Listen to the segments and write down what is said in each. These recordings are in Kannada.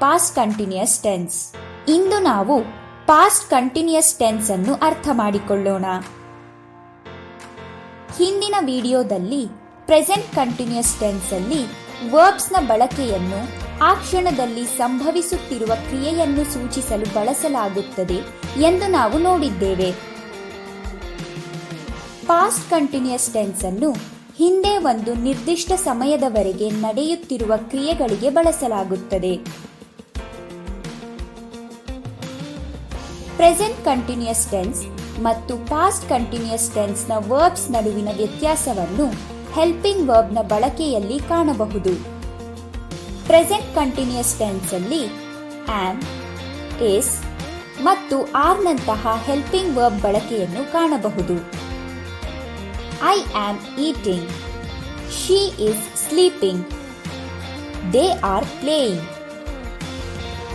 ಪಾಸ್ಟ್ ಕಂಟಿನ್ಯೂಸ್ ಟೆನ್ಸ್ ಇಂದು ನಾವು ಪಾಸ್ಟ್ ಕಂಟಿನ್ಯೂಸ್ ಟೆನ್ಸ್ ಅನ್ನು ಅರ್ಥ ಮಾಡಿಕೊಳ್ಳೋಣ. ಹಿಂದಿನ ವಿಡಿಯೋದಲ್ಲಿ ಪ್ರೆಸೆಂಟ್ ಕಂಟಿನ್ಯೂಸ್ ಟೆನ್ಸ್ ಅಲ್ಲಿ ವರ್ಬ್ಸ್ನ ಬಳಕೆಯನ್ನು ಆ ಕ್ಷಣದಲ್ಲಿ ಸಂಭವಿಸುತ್ತಿರುವ ಕ್ರಿಯೆಯನ್ನು ಸೂಚಿಸಲು ಬಳಸಲಾಗುತ್ತದೆ ಎಂದು ನಾವು ನೋಡಿದ್ದೇವೆ. ಪಾಸ್ಟ್ ಕಂಟಿನ್ಯೂಸ್ ಟೆನ್ಸ್ ಅನ್ನು ಹಿಂದೆ ಒಂದು ನಿರ್ದಿಷ್ಟ ಸಮಯದವರೆಗೆ ನಡೆಯುತ್ತಿರುವ ಕ್ರಿಯೆಗಳಿಗೆ ಬಳಸಲಾಗುತ್ತದೆ. ಪ್ರೆಸೆಂಟ್ ಕಂಟಿನ್ಯೂಸ್ ಟೆನ್ಸ್ ಮತ್ತು ಪಾಸ್ಟ್ ಕಂಟಿನ್ಯೂಸ್ ಟೆನ್ಸ್ನ ವರ್ಬ್ಸ್ ನಡುವಿನ ವ್ಯತ್ಯಾಸವನ್ನು ಹೆಲ್ಪಿಂಗ್ ವರ್ಬ್ನ ಬಳಕೆಯಲ್ಲಿ ಕಾಣಬಹುದು. ಪ್ರೆಸೆಂಟ್ ಕಂಟಿನ್ಯೂಸ್ ಟೆನ್ಸ್ ಅಲ್ಲಿ ಆಮ್ ಇಸ್ ಮತ್ತು ಆರ್ನಂತಹ ಹೆಲ್ಪಿಂಗ್ ವರ್ಬ್ ಬಳಕೆಯನ್ನು ಕಾಣಬಹುದು. I am eating she is sleeping they are playing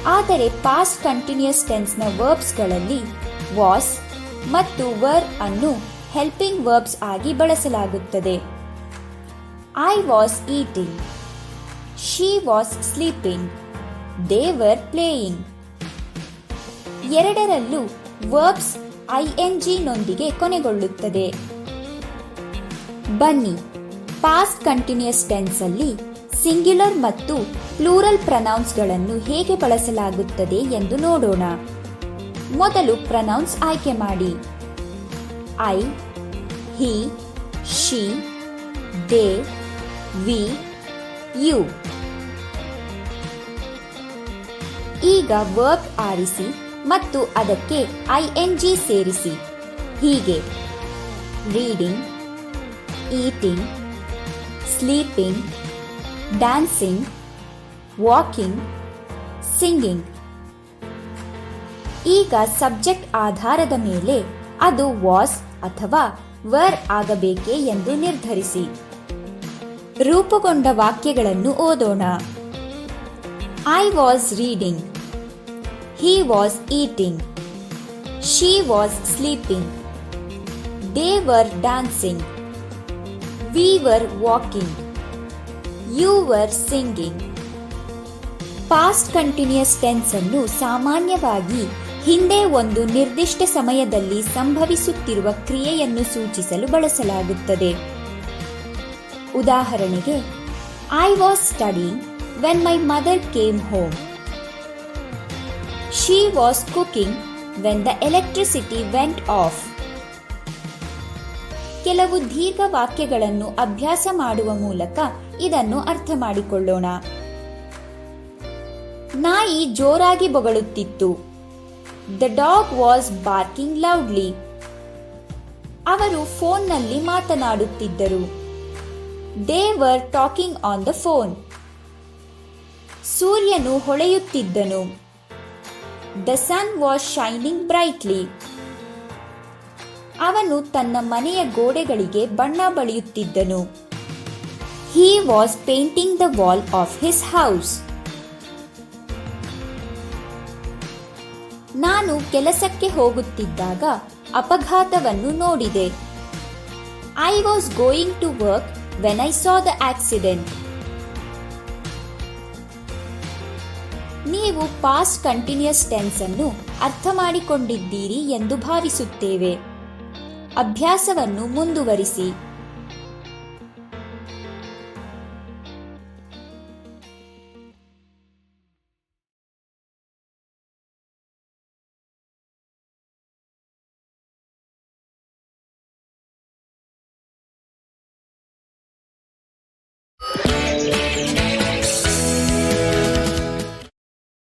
ಆದರೆ ಪಾಸ್ಟ್ ಕಂಟಿನ್ಯೂಸ್ ಟೆನ್ಸ್ನ ವರ್ಬ್ಸ್ಗಳಲ್ಲಿ ವಾಸ್ ಮತ್ತು ವರ್ ಅನ್ನು ಹೆಲ್ಪಿಂಗ್ ವರ್ಬ್ಸ್ ಆಗಿ ಬಳಸಲಾಗುತ್ತದೆ. I was eating she was sleeping they were playing ಎರಡರಲ್ಲೂ ವರ್ಬ್ಸ್ ಐ ಎನ್ ನೊಂದಿಗೆ ಕೊನೆಗೊಳ್ಳುತ್ತದೆ. ಬನ್ನಿ ಪಾಸ್ಟ್ ಕಂಟಿನ್ಯೂಸ್ ಟೆನ್ಸ್ ಅಲ್ಲಿ ಸಿಂಗ್ಯುಲರ್ ಮತ್ತು ಪ್ಲೂರಲ್ ಪ್ರನೌನ್ಸ್ಗಳನ್ನು ಹೇಗೆ ಬಳಸಲಾಗುತ್ತದೆ ಎಂದು ನೋಡೋಣ. ಮೊದಲು ಪ್ರನೌನ್ಸ್ ಆಯ್ಕೆ ಮಾಡಿ. I, he, she, they, we, you. ಈಗ ವರ್ಬ್ ಆರಿಸಿ ಮತ್ತು ಅದಕ್ಕೆ ಐ ಎನ್ ಜಿ ಸೇರಿಸಿ. ಹೀಗೆ. Reading, eating, sleeping dancing walking singing ಈಗ ಸಬ್ಜೆಕ್ಟ್ ಆಧಾರದ ಮೇಲೆ ಅದು ವಾಸ್ ಅಥವಾ ವರ್ ಆಗಬೇಕೆ ಎಂದು ನಿರ್ಧರಿಸಿ. ರೂಪುಗೊಂಡ ವಾಕ್ಯಗಳನ್ನು ಓದೋಣ. I was reading he was eating she was sleeping they were dancing we were walking you were singing past continuous tense ಅನ್ನು ಸಾಮಾನ್ಯವಾಗಿ ಹಿಂದೆ ಒಂದು ನಿರ್ದಿಷ್ಟ ಸಮಯದಲ್ಲಿ ಸಂಭವಿಸುತ್ತಿರುವ ಕ್ರಿಯೆಯನ್ನು ಸೂಚಿಸಲು ಬಳಸಲಾಗುತ್ತದೆ. ಉದಾಹರಣೆಗೆ I was studying when my mother came home she was cooking when the electricity went off ಕೆಲವು ದೀರ್ಘ ವಾಕ್ಯಗಳನ್ನು ಅಭ್ಯಾಸ ಮಾಡುವ ಮೂಲಕ ಇದನ್ನು ಅರ್ಥ ಮಾಡಿಕೊಳ್ಳೋಣ. ನಾಯಿ ಜೋರಾಗಿ ಬೊಗಳುತ್ತಿತ್ತು. The dog was barking loudly ಅವರು ಫೋನ್ನಲ್ಲಿ ಮಾತನಾಡುತ್ತಿದ್ದರು. They were talking on the phone ಸೂರ್ಯನು ಹೊಳೆಯುತ್ತಿದ್ದನು. The sun was shining brightly ಅವನು ತನ್ನ ಮನೆಯ ಗೋಡೆಗಳಿಗೆ ಬಣ್ಣ ಬಳಿಯುತ್ತಿದ್ದನು. He was painting the wall of his house ನಾನು ಕೆಲಸಕ್ಕೆ ಹೋಗುತ್ತಿದ್ದಾಗ ಅಪಘಾತವನ್ನು ನೋಡಿದೆ. I was going to work when I saw the accident ನೀವು ಪಾಸ್ಟ್ ಕಂಟಿನ್ಯೂಸ್ ಟೆನ್ಸ್ ಅನ್ನು ಅರ್ಥ ಮಾಡಿಕೊಂಡಿದ್ದೀರಿ ಎಂದು ಭಾವಿಸುತ್ತೇವೆ. ಅಭ್ಯಾಸವನ್ನು ಮುಂದುವರಿಸಿ.